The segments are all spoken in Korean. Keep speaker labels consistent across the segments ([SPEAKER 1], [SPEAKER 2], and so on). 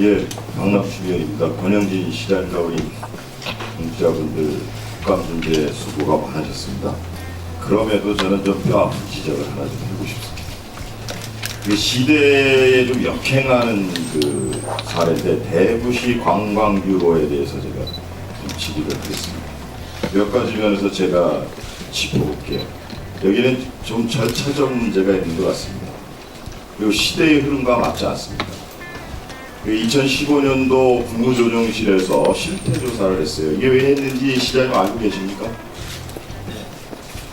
[SPEAKER 1] 예, 강남주변입니다. 권영진 시장과 우리 공자분들 국감준비에 수고가 많으셨습니다. 그럼에도 저는 좀 뼈아픈 지적을 하나 좀 해보고 싶습니다. 그 시대에 좀 역행하는 그 사례인데 대구시 관광뷰로에 대해서 제가 좀 질의를 하겠습니다. 몇 가지 면에서 제가 짚어볼게요. 여기는 좀 절차적 문제가 있는 것 같습니다. 그리고 시대의 흐름과 맞지 않습니다. 2015년도 국무조정실에서 실태 조사를 했어요. 이게 왜 했는지 시장님 알고 계십니까?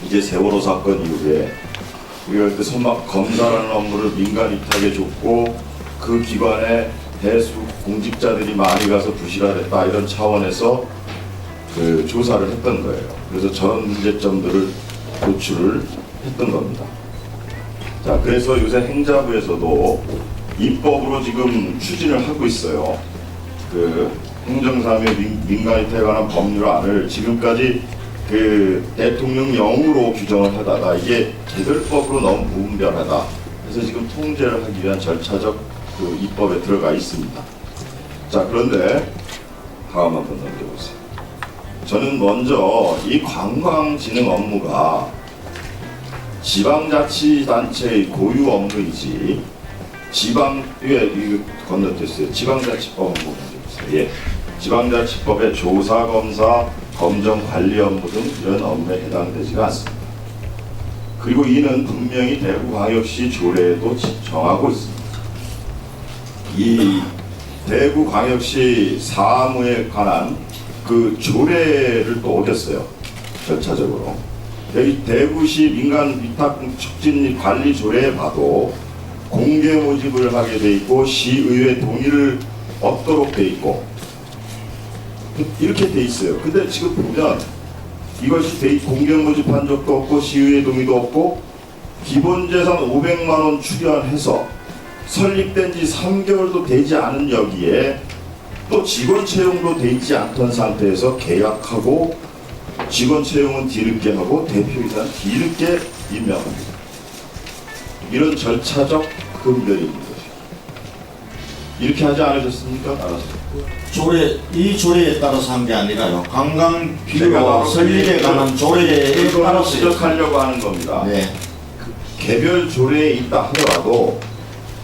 [SPEAKER 1] 이제 세월호 사건 이후에 우리가 그때 선막 검사라는 업무를 민간 위탁에 줬고 그 기관에 대수 공직자들이 많이 가서 부실화됐다 이런 차원에서 그 조사를 했던 거예요. 그래서 저런 문제점들을 도출을 했던 겁니다. 자, 그래서 요새 행자부에서도 입법으로 지금 추진을 하고 있어요. 그 행정사무의 민- 민간이태에 관한 법률안을 지금까지 그 대통령령으로 규정을 하다가 이게 개별법으로 너무 무분별하다. 그래서 지금 통제를 하기 위한 절차적 그 입법에 들어가 있습니다. 자, 그런데 다음 한번 넘겨보세요. 저는 먼저 이 관광진흥 업무가 지방자치단체의 고유 업무이지 지방 예 이거 건너뛰었어요. 지방자치법 한번 보세요. 예, 지방자치법의 조사 검사 검정 관리 업무 등 이런 업무에 해당되지가 않습니다. 그리고 이는 분명히 대구광역시 조례에도 지- 정하고 있습니다. 이 대구광역시 사무에 관한 그 조례를 또 어겼어요. 절차적으로. 여기 대구시 민간 위탁 촉진 및 관리 조례에 봐도 공개 모집을 하게 돼 있고 시의회 동의를 얻도록 돼 있고 이렇게 돼 있어요. 근데 지금 보면 이것이 돼 있- 공개 모집한 적도 없고 시의회 동의도 없고 기본 재산 500만 원 출연해서 설립된 지 3개월도 되지 않은 여기에 또 직원 채용도 되지 않던 상태에서 계약하고 직원 채용은 뒤늦게 하고 대표이사는 뒤늦게 임명합니다. 이런 절차적 금별인 것이 이렇게 하지 않으셨습니까? 알아서.
[SPEAKER 2] 조례 이 조례에 따라서 한 게 아니라요. 관광
[SPEAKER 1] 제가
[SPEAKER 2] 비료
[SPEAKER 1] 바로
[SPEAKER 2] 설립에
[SPEAKER 1] 그-
[SPEAKER 2] 관한 조례에 따라서
[SPEAKER 1] 지적하려고 하는 겁니다.
[SPEAKER 2] 네.
[SPEAKER 1] 개별 조례에 있다 하더라도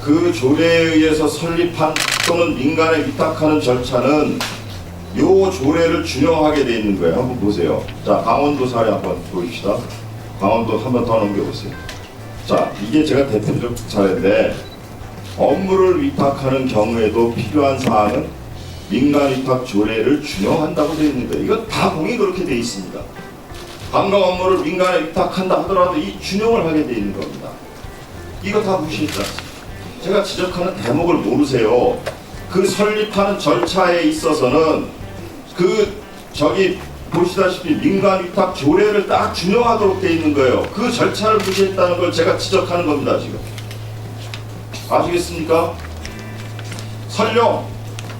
[SPEAKER 1] 그 조례에 의해서 설립한 또는 민간에 위탁하는 절차는 요 조례를 준용하게 돼 있는 거예요. 한번 보세요. 자, 강원도 사례 한번 보십시다. 강원도 한번 더 넘겨보세요. 자, 이게 제가 대표적 사례인데 업무를 위탁하는 경우에도 필요한 사항은 민간 위탁 조례를 준용한다고 되어 있는 거예요. 이건 다 공이 그렇게 되어 있습니다. 관광 업무를 민간에 위탁한다 하더라도 이 준용을 하게 돼 있는 겁니다. 이거 다 무시했지 않습니까? 제가 지적하는 대목을 모르세요. 그 설립하는 절차에 있어서는 그 저기 보시다시피 민간 위탁 조례를 딱 준용하도록 돼 있는 거예요. 그 절차를 무시했다는 걸 제가 지적하는 겁니다, 지금. 아시겠습니까? 설령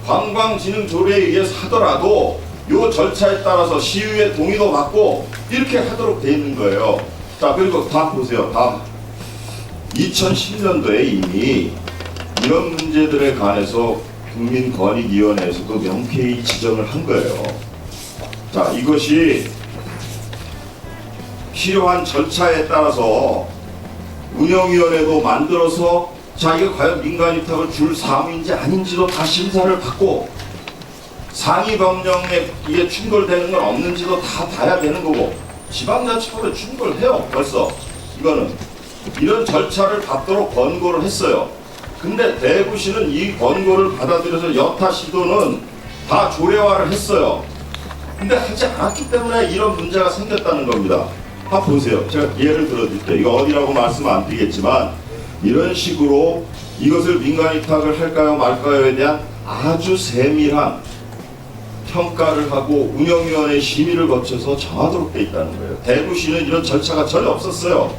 [SPEAKER 1] 관광진흥 조례에 의해서 하더라도 요 절차에 따라서 시의회 동의도 받고 이렇게 하도록 돼 있는 거예요. 자 그리고 다음 보세요. 다음 2010년도에 이미 이런 문제들에 관해서 국민권익위원회에서도 명쾌히 지적을 한 거예요. 자 이것이 필요한 절차에 따라서 운영위원회도 만들어서 자 이게 과연 민간 위탁을 줄 사무인지 아닌지도 다 심사를 받고 상위 법령에 이게 충돌되는 건 없는지도 다 봐야 되는 거고 지방자치법에 충돌해요 벌써. 이거는 이런 절차를 받도록 권고를 했어요. 근데 대구시는 이 권고를 받아들여서 여타 시도는 다 조례화를 했어요 근데 하지 않았기 때문에 이런 문제가 생겼다는 겁니다 한번 보세요 제가 예를 들어 드릴게요 이거 어디라고 말씀 안 드리겠지만 이런 식으로 이것을 민간 위탁을 할까요 말까요에 대한 아주 세밀한 평가를 하고 운영위원회 심의를 거쳐서 정하도록 돼 있다는 거예요. 대구시는 이런 절차가 전혀 없었어요.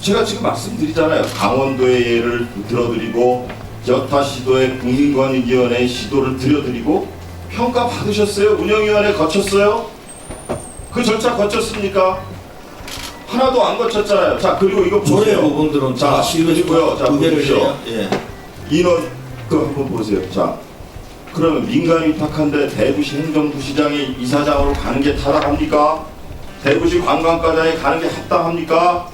[SPEAKER 1] 제가 지금 말씀드리잖아요. 강원도의 예를 들어드리고 여타 시도의 국민권익위원회의 시도를 들려드리고 평가 받으셨어요? 운영위원회 거쳤어요? 그 절차 거쳤습니까? 하나도 안 거쳤잖아요. 자 그리고 이거 보세요.
[SPEAKER 2] 부분들은
[SPEAKER 1] 자, 그리고요. 자, 보십시오.
[SPEAKER 2] 예.
[SPEAKER 1] 인원 그거 한번 보세요. 자, 그러면 민간 위탁한데 대구시 행정부시장이 이사장으로 가는 게 타당합니까? 대구시 관광과장이 가는 게 합당합니까?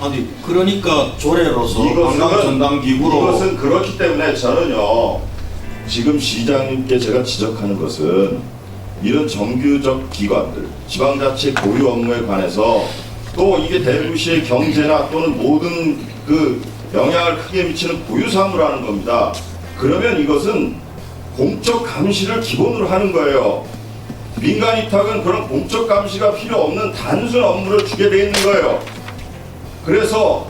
[SPEAKER 2] 아니 그러니까 조례로서 관광 전담 기구로
[SPEAKER 1] 이것은 그렇기 때문에 저는요 지금 시장님께 제가 지적하는 것은 이런 정규적 기관들 지방자치 고유 업무에 관해서 또 이게 대구시의 경제나 또는 모든 그 영향을 크게 미치는 고유 사무라는 겁니다. 그러면 이것은 공적 감시를 기본으로 하는 거예요. 민간 위탁은 그런 공적 감시가 필요 없는 단순 업무를 주게 돼 있는 거예요. 그래서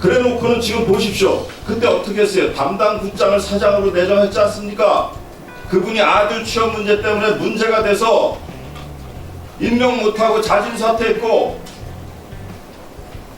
[SPEAKER 1] 그래 놓고는 지금 보십시오. 그때 어떻게 했어요? 담당 국장을 사장으로 내정했지 않습니까? 그분이 아들 취업 문제 때문에 문제가 돼서 임명 못하고 자진 사퇴했고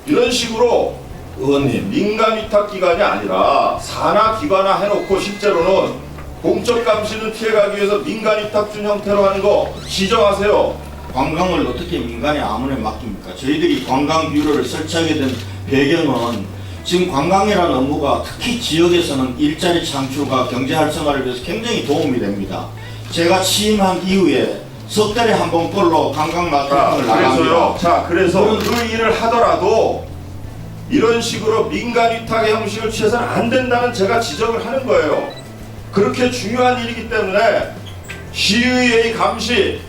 [SPEAKER 1] 이런 식으로
[SPEAKER 2] 의원님
[SPEAKER 1] 민간 위탁 기관이 아니라 산하 기관화 해놓고 실제로는 공적 감시는 피해가기 위해서 민간 위탁준 형태로 하는 거 지정하세요.
[SPEAKER 2] 관광을 어떻게 민간에 아무나 맡깁니까? 저희들이 관광 뷰로를 설치하게 된 배경은 지금 관광이라는 업무가 특히 지역에서는 일자리 창출과 경제 활성화를 위해서 굉장히 도움이 됩니다. 제가 취임한 이후에 석 달에 한 번꼴로 관광
[SPEAKER 1] 자,
[SPEAKER 2] 마케팅을. 나갑니다.
[SPEAKER 1] 자, 그래서
[SPEAKER 2] 그
[SPEAKER 1] 일을 하더라도 이런 식으로 민간 위탁의 형식을 취해서는 안 된다는 제가 지적을 하는 거예요. 그렇게 중요한 일이기 때문에 시의회의 감시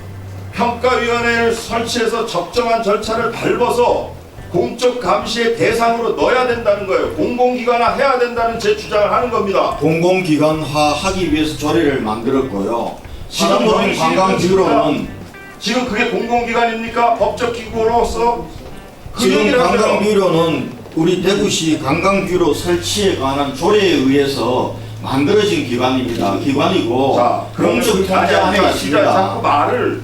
[SPEAKER 1] 평가위원회를 설치해서 적정한 절차를 밟아서 공적 감시의 대상으로 넣어야 된다는 거예요. 공공기관화 해야 된다는 제 주장을 하는 겁니다.
[SPEAKER 2] 공공기관화 하기 위해서 조례를 만들었고요. 지금
[SPEAKER 1] 아,
[SPEAKER 2] 모든
[SPEAKER 1] 정신이
[SPEAKER 2] 관광 뷰로는
[SPEAKER 1] 지금 그게 공공기관입니까? 법적 기구로서 그
[SPEAKER 2] 지금. 관광뷰로는 우리 대구시 관광뷰로 설치에 관한 조례에 의해서 만들어진 기관입니다. 기관이고
[SPEAKER 1] 자,
[SPEAKER 2] 공적
[SPEAKER 1] 그
[SPEAKER 2] 통제 안에
[SPEAKER 1] 진짜 자꾸
[SPEAKER 2] 있습니다.
[SPEAKER 1] 말을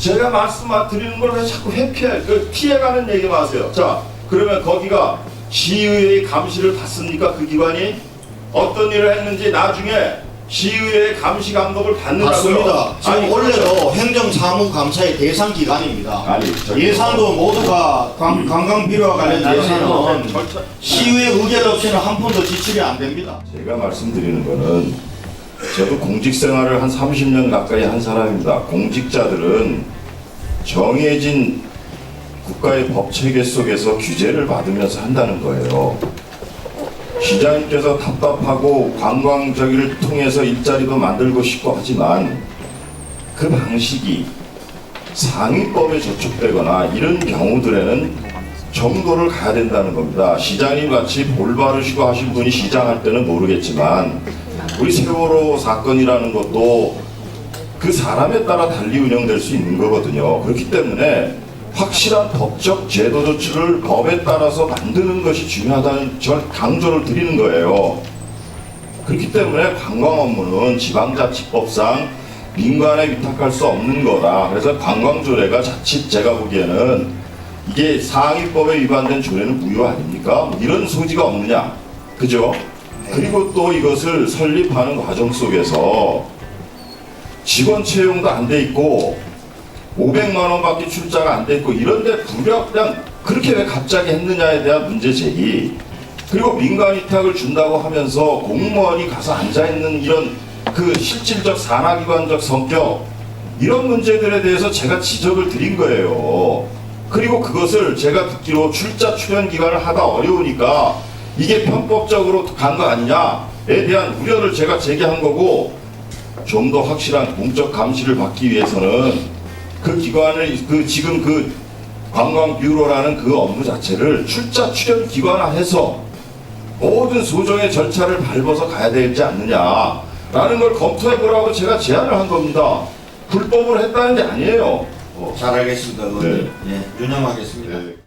[SPEAKER 1] 제가 말씀 드리는 걸 왜 자꾸 회피해? 그 피해가는 얘기 마세요. 자, 그러면 거기가 시의회의 감시를 받습니까? 그 기관이 어떤 일을 했는지 나중에 시의회의 감시 감독을 받는다고요?
[SPEAKER 2] 맞습니다. 지금
[SPEAKER 1] 아니, 그렇죠.
[SPEAKER 2] 원래도 행정사무감사의 대상 기관입니다.
[SPEAKER 1] 아니, 저기-
[SPEAKER 2] 예산도 모두가 관, 관광 비료와 관련 예산은 시의회 의결 없이는 한 푼도 지출이 안 됩니다.
[SPEAKER 1] 제가 말씀드리는 거는 저도 공직 생활을 한 30년 가까이 한 사람입니다. 공직자들은 정해진 국가의 법 체계 속에서 규제를 받으면서 한다는 거예요. 시장님께서 답답하고 관광저기를 통해서 일자리도 만들고 싶고 하지만 그 방식이 상위법에 저촉되거나 이런 경우들에는 정도를 가야 된다는 겁니다. 시장님 같이 볼바르시고 하신 분이 시장할 때는 모르겠지만 우리 세월호 사건이라는 것도 그 사람에 따라 달리 운영될 수 있는 거거든요. 그렇기 때문에 확실한 법적 제도 조치를 법에 따라서 만드는 것이 중요하다는 전 강조를 드리는 거예요. 그렇기 때문에 관광 업무는 지방자치법상 민간에 위탁할 수 없는 거다. 그래서 관광조례가 자칫 제가 보기에는 이게 상위법에 위반된 조례는 무효 아닙니까? 뭐 이런 소지가 없느냐. 그죠? 그리고 또 이것을 설립하는 과정 속에서 직원 채용도 안 돼 있고 500만 원밖에 출자가 안 돼 있고 이런데 그냥 그렇게 왜 갑자기 했느냐에 대한 문제 제기 그리고 민간 위탁을 준다고 하면서 공무원이 가서 앉아 있는 이런 그 실질적 산하기관적 성격 이런 문제들에 대해서 제가 지적을 드린 거예요. 그리고 그것을 제가 듣기로 출자 출연 기간을 하다 어려우니까 이게 편법적으로 간 거 아니냐에 대한 우려를 제가 제기한 거고 좀 더 확실한 공적 감시를 받기 위해서는 그 기관을 그 지금 그 관광 뷰로라는 그 업무 자체를 출자 출연 기관화해서 모든 소정의 절차를 밟아서 가야 되지 않느냐라는 걸 검토해 보라고 제가 제안을 한 겁니다. 불법을 했다는 게 아니에요.
[SPEAKER 2] 잘 알겠습니다.
[SPEAKER 1] 네.
[SPEAKER 2] 예, 유념하겠습니다.
[SPEAKER 1] 네.